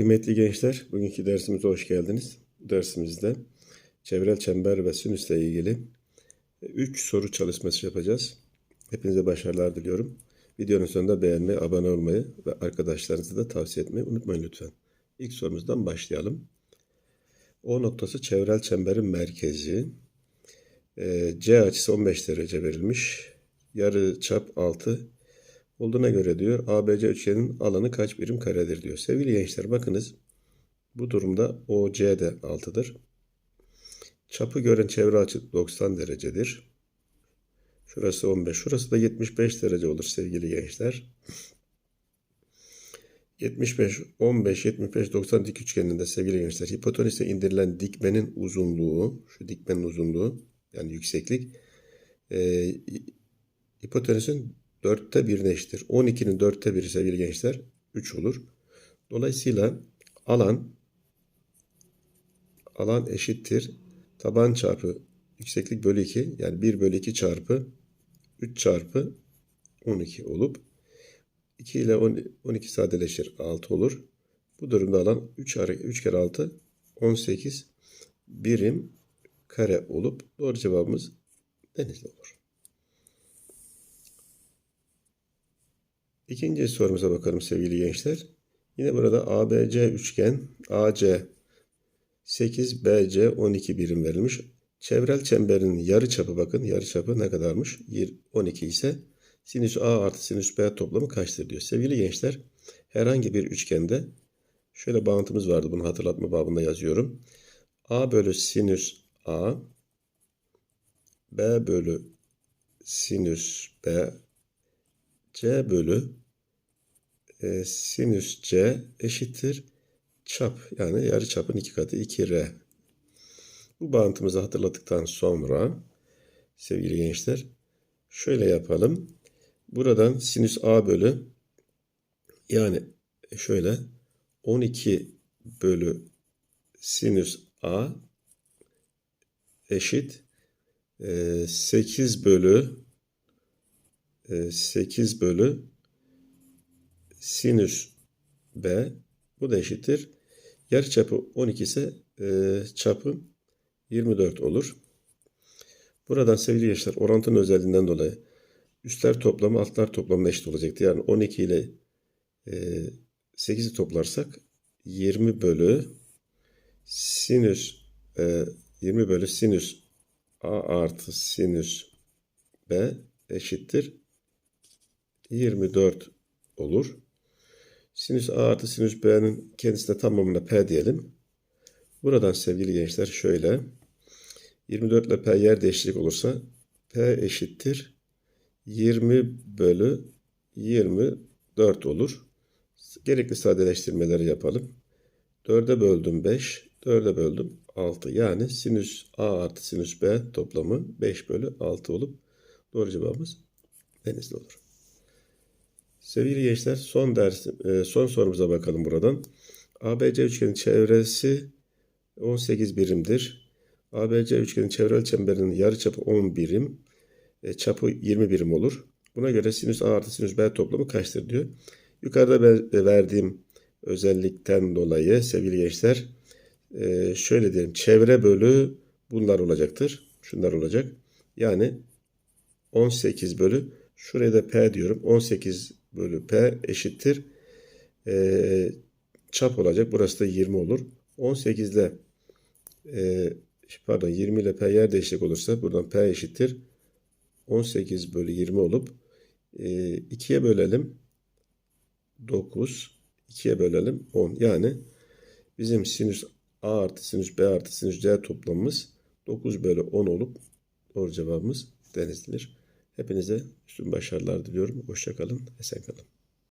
Kıymetli gençler, bugünkü dersimize hoş geldiniz. Dersimizde çevrel çember ve sinüsle ilgili 3 soru çalışması yapacağız. Hepinize başarılar diliyorum. Videonun sonunda beğenmeyi, abone olmayı ve arkadaşlarınızı da tavsiye etmeyi unutmayın lütfen. İlk sorumuzdan başlayalım. O noktası çevrel çemberin merkezi. Ee, C açısı 15 derece verilmiş. Yarı çap 6 olduğuna göre diyor ABC üçgenin alanı kaç birim karedir diyor. Sevgili gençler bakınız bu durumda OC de 6'dır. Çapı gören çevre açı 90 derecedir. Şurası 15. Şurası da 75 derece olur sevgili gençler. 75, 15, 75, 90 dik üçgeninde sevgili gençler hipotenüse indirilen dikmenin uzunluğu, şu dikmenin uzunluğu yani yükseklik e, hipotenüsün dörtte birine eşittir. 12'nin dörtte biri sevgili gençler 3 olur. Dolayısıyla alan alan eşittir. Taban çarpı yükseklik bölü 2 yani 1 bölü 2 çarpı 3 çarpı 12 olup 2 ile 12 sadeleşir 6 olur. Bu durumda alan 3, 3 kere 6 18 birim kare olup doğru cevabımız denizli olur. İkinci sorumuza bakalım sevgili gençler. Yine burada ABC üçgen AC 8 BC 12 birim verilmiş. Çevrel çemberin yarı çapı bakın yarı çapı ne kadarmış? 12 ise sinüs A artı sinüs B toplamı kaçtır diyor. Sevgili gençler herhangi bir üçgende şöyle bağıntımız vardı bunu hatırlatma babında yazıyorum. A bölü sinüs A B bölü sinüs B C bölü e, sinüs C eşittir çap yani yarı çapın iki katı 2R. Bu bağıntımızı hatırladıktan sonra sevgili gençler şöyle yapalım. Buradan sinüs A bölü yani şöyle 12 bölü sinüs A eşit 8 bölü 8 bölü sinüs B bu da eşittir. Yarı çapı 12 ise e, çapı 24 olur. Buradan sevgili gençler orantının özelliğinden dolayı üstler toplamı altlar toplamı eşit olacaktı. Yani 12 ile e, 8'i toplarsak 20 bölü sinüs e, 20 bölü sinüs A artı sinüs B eşittir 24 olur. Sinüs A artı sinüs B'nin kendisine tamamına P diyelim. Buradan sevgili gençler şöyle. 24 ile P yer değişiklik olursa P eşittir. 20 bölü 24 olur. Gerekli sadeleştirmeleri yapalım. 4'e böldüm 5. 4'e böldüm 6. Yani sinüs A artı sinüs B toplamı 5 bölü 6 olup doğru cevabımız denizli olur. Sevgili gençler son ders e, son sorumuza bakalım buradan. ABC üçgenin çevresi 18 birimdir. ABC üçgenin çevrel çemberinin yarıçapı 10 birim. E, çapı 20 birim olur. Buna göre sinüs A artı sinüs B toplamı kaçtır diyor. Yukarıda e, verdiğim özellikten dolayı sevgili gençler şöyle diyelim. Çevre bölü bunlar olacaktır. Şunlar olacak. Yani 18 bölü şuraya da P diyorum. 18 bölü P eşittir. E, çap olacak. Burası da 20 olur. 18 ile e, pardon 20 ile P yer değişiklik olursa buradan P eşittir. 18 bölü 20 olup e, 2'ye bölelim. 9. 2'ye bölelim 10. Yani bizim sinüs A artı sinüs B artı sinüs C toplamımız 9 bölü 10 olup doğru cevabımız denizlidir. Hepinize üstün başarılar diliyorum. Hoşçakalın, esen kalın.